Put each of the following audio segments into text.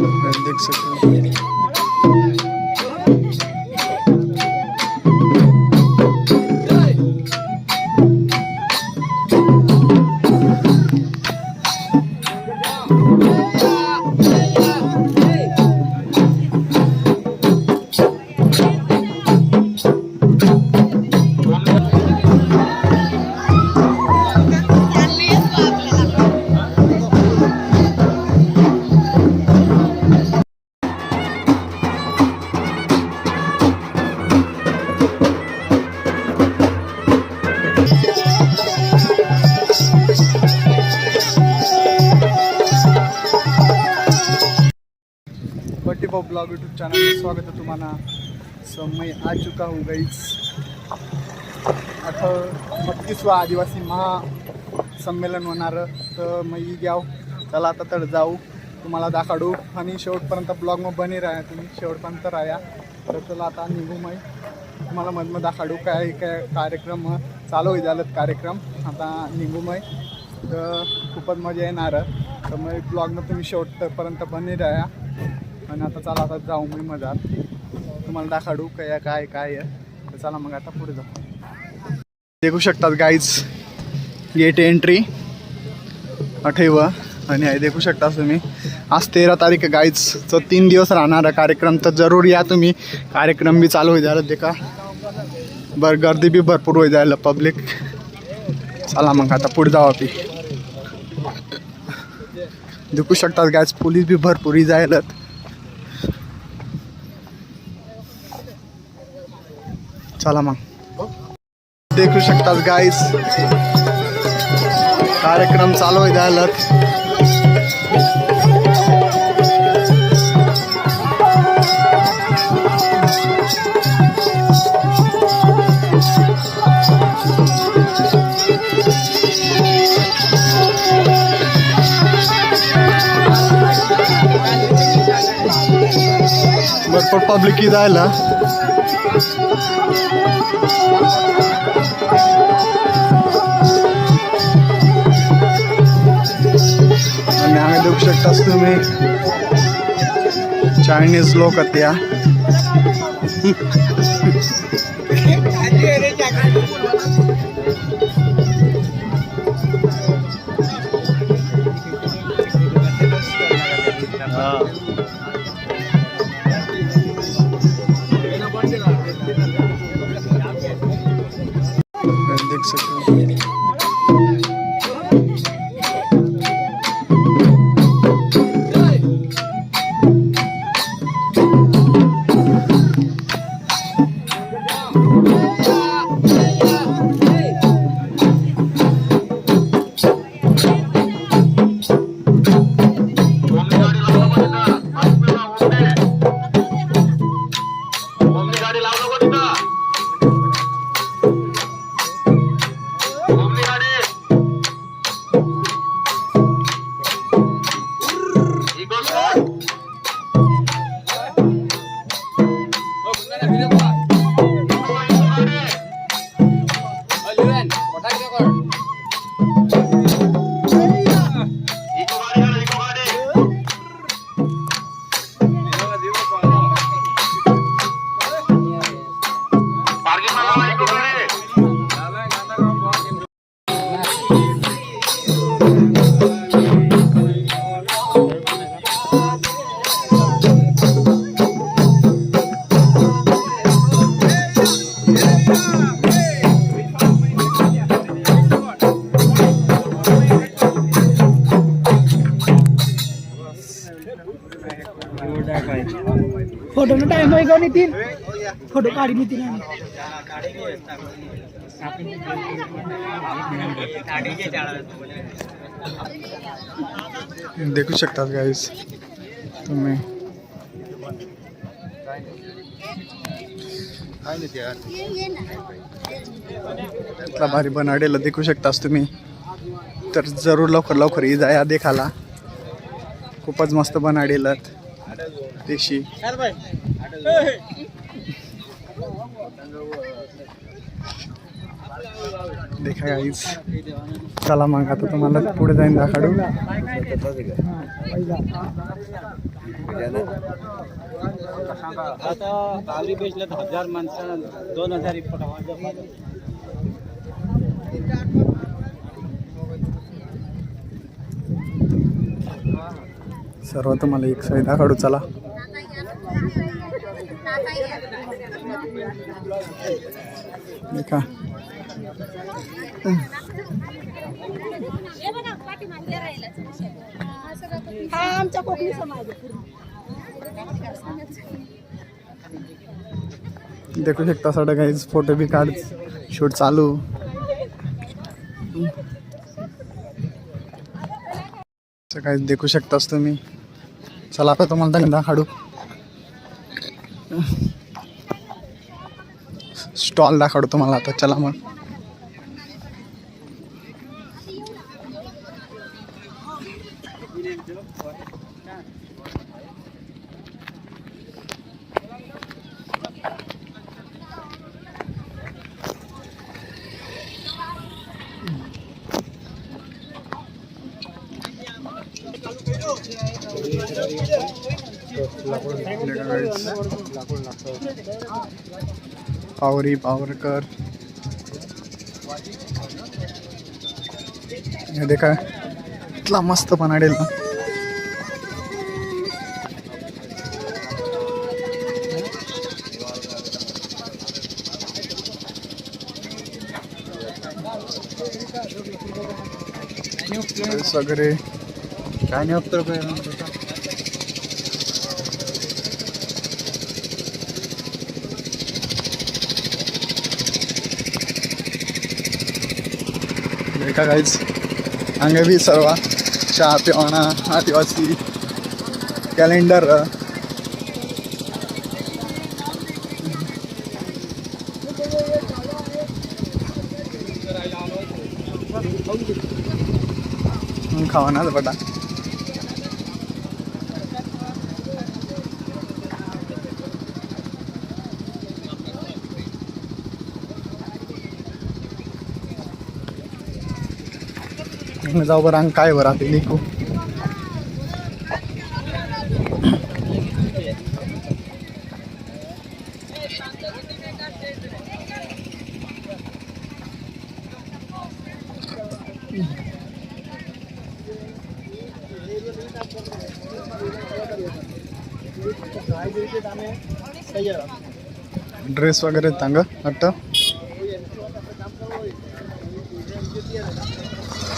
देख सकते हैं स्वागत समय आ चुका हूँ गईस आता बत्तीसवा आदिवासी महासंमेलन होणार तर मी घ्याव. चला आता तर जाऊ. तुम्हाला दाखाडू आणि शेवटपर्यंत ब्लॉग मग बने राहा तुम्ही. शेवटपर्यंत राहा. तर चला आता निघू मग तुम्हाला मधनं दाखाडू काय काय कार्यक्रम चालू होई झालेत कार्यक्रम. आता निघू मग तर खूपच मजा येणार. तर मग ब्लॉगनं तुम्ही शेवटपर्यंत बने राहा. आणि आता चला आता जाऊ मी मजा तुम्हाला दाखवू काय काय काय आहे? तर चला मग आता पुढे जाऊ. देखू शकतात गाईज गेट एंट्री अठेव आणि आहे देखू शकता तुम्ही. आज तेरा तारीख गाईजचं तीन दिवस राहणारा कार्यक्रम. तर जरूर या तुम्ही. कार्यक्रम बी चालू होई देखा. बर गर्दी बी भरपूर होई जायला पब्लिक चला मग आता पुढे जाऊ आपली देखू शकतात गायज पोलीस बी भरपूर जायलात चला मग. देखू शकतात गाईस कार्यक्रम चालू आहे झालं भरपूर पब्लिक जायला शकतास तुम्ही चायनीज लोक आहेत त्या. देख सकते हो. फोटो में टाइम होएगा नितिन? फोटो काढ़ी नितिन देखू शकतात गाईस तुम्ही. इतला भारी बनाडेला देखू शकतास तुम्ही. तर जरूर लवकर लवकर ये जाया देखाला. खूपच मस्त बनाडेलात. देशी देखा गाईस चला मग आता तुम्हाला पुढे जाईन दाखवू. आता गावरी बेचला तर हजार माणसं दोन हजार एक फुट सर्व तुम्हाला एक साईड दाखवू चला. हा कोकणी समाज पूर्ण. देखू शकता सगळं काही फोटो बी काढ. शूट चालू. काही देखू शकतास तुम्ही. चला आता तुम्हाला धंदा काढू. स्टॉल दाखवतो तुम्हाला आता चला मग पावरी पावरकर. हे देखा इतला मस्त बनाडेल ना. वगैरे काय नाही उत्तर का काहीच हंगे भी सर्व चहा पिवणा आदिवासी कॅलेंडर खावा बटा बटा जाऊ बरं अंग काय बरं ते लिखू ड्रेस वगैरे तांग वाटतं?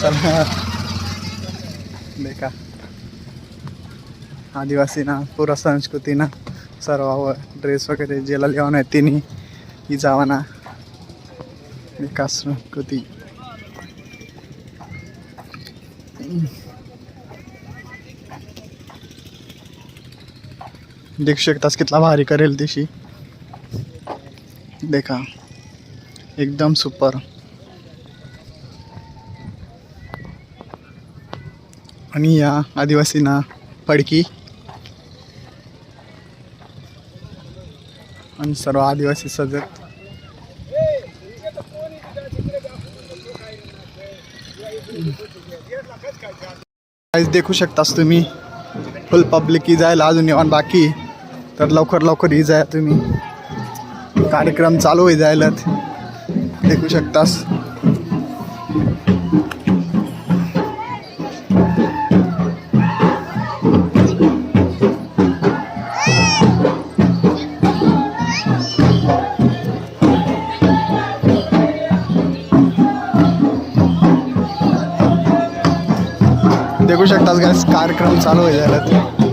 चला. देखा. आदिवासी ना पुरा संस्कृतीना सर्व ड्रेस वगैरे ज्याला लिहावं आहे तिने ही जावाना देखा संस्कृती. देख शकतास कितला भारी करेल दिशी देखा. एकदम सुपर. आणि या आदिवासींना फडकी. आणि सर्व आदिवासी सजत देखू शकतास तुम्ही. फुल पब्लिक ही जायला अजून येऊन बाकी. तर लवकर लवकर ही जाय तुम्ही. कार्यक्रम चालू होई जायला देखू शकतास. बघू शकतास गॅस कार्यक्रम चालू झाला.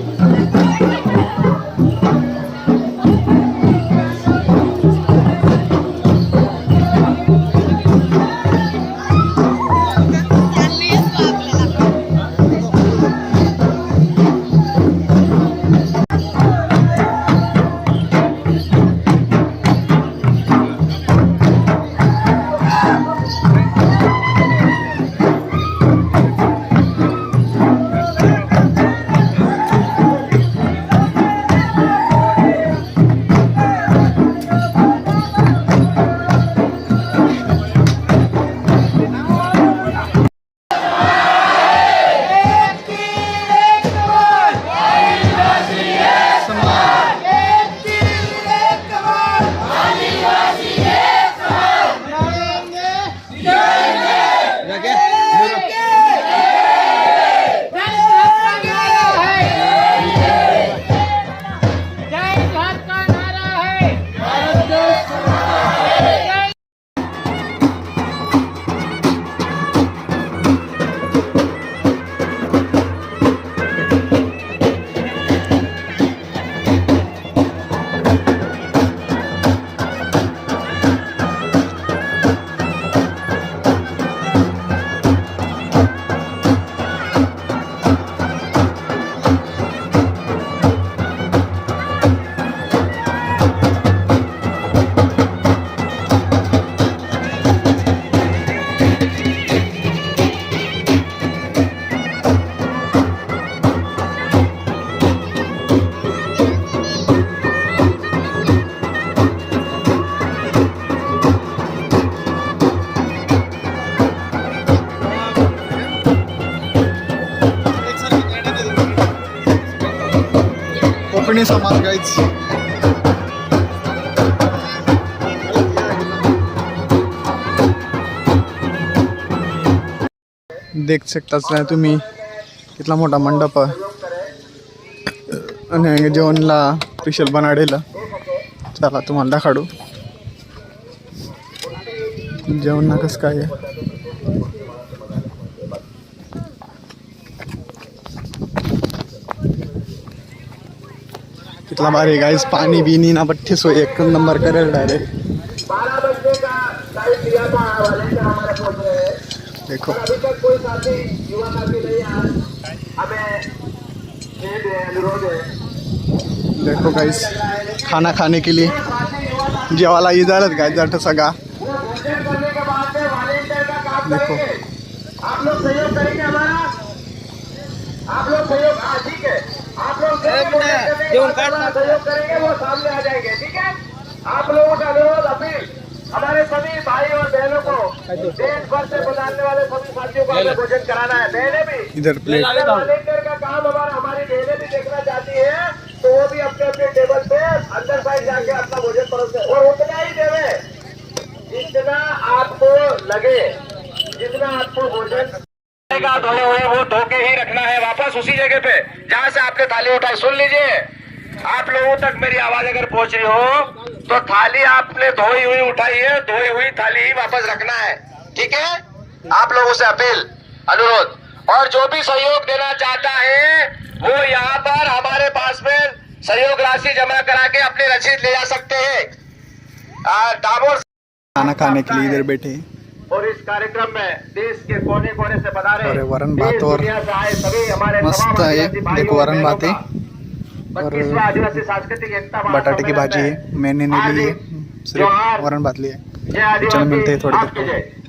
कोकणी समाज गाईच देख शकताच नाही तुम्ही. कितला मोठा मंडप. आणि जेवणला स्पेशल बनाडेला. चला तुम्हाला दाखवू. जेवण ना कसं काय कितला भारी गाईस पाणी बिनी ना पट्टी सोय एक नंबर करेल डायरेक्ट देखो. देखो गाइस खाना खाने के लिए जेवाला इजारत गाय जाट सगा। देखो। आप लोग सहयोग करेंगे हमारा। आप लोग सहयोग ठीक है जो सहयोग करेंगे वो सामने आ जाएँगे ठीक है? आप लोगों का अनुरोध अपील हमारे सभी भाई और बहनों को देश भर से बुलाने वाले सभी साथियों को हमें भोजन कराना है। बहने भी इधर प्लेट का काम हमारा हमारी बहने भी देखना चाहती है तो वो भी अपने अपने टेबल पे अंदर साइड जाके अपना भोजन परोसते और उतना ही देवे जितना आपको लगे जितना आपको भोजन का धोए हुए वो धो के ही रखना है वापस उसी जगह पे जहाँ से आपने थाली उठाई सुन लीजिए आप लोगों तक मेरी आवाज़ अगर पहुँच रही हो तो थाली आपने धोई हुई उठाई है धोई हुई थाली ही वापस रखना है। ठीक है? आप लोगों से अपील अनुरोध। और जो भी सहयोग देना चाहता है वो यहाँ पर हमारे पास में सहयोग राशि जमा करा के अपनी रसीद ले जा सकते हैं। खाना खाने के लिए इधर बैठे हैं। और इस कार्यक्रम में देश के कोने कोने से बता रहे अरे वरण बात और मस्त है देखो वरण बात। है और बटाटे की भाजी है मैंने नहीं ली है सिर्फ़ वरण बात लिया चलो मिलते हैं थोड़ी देर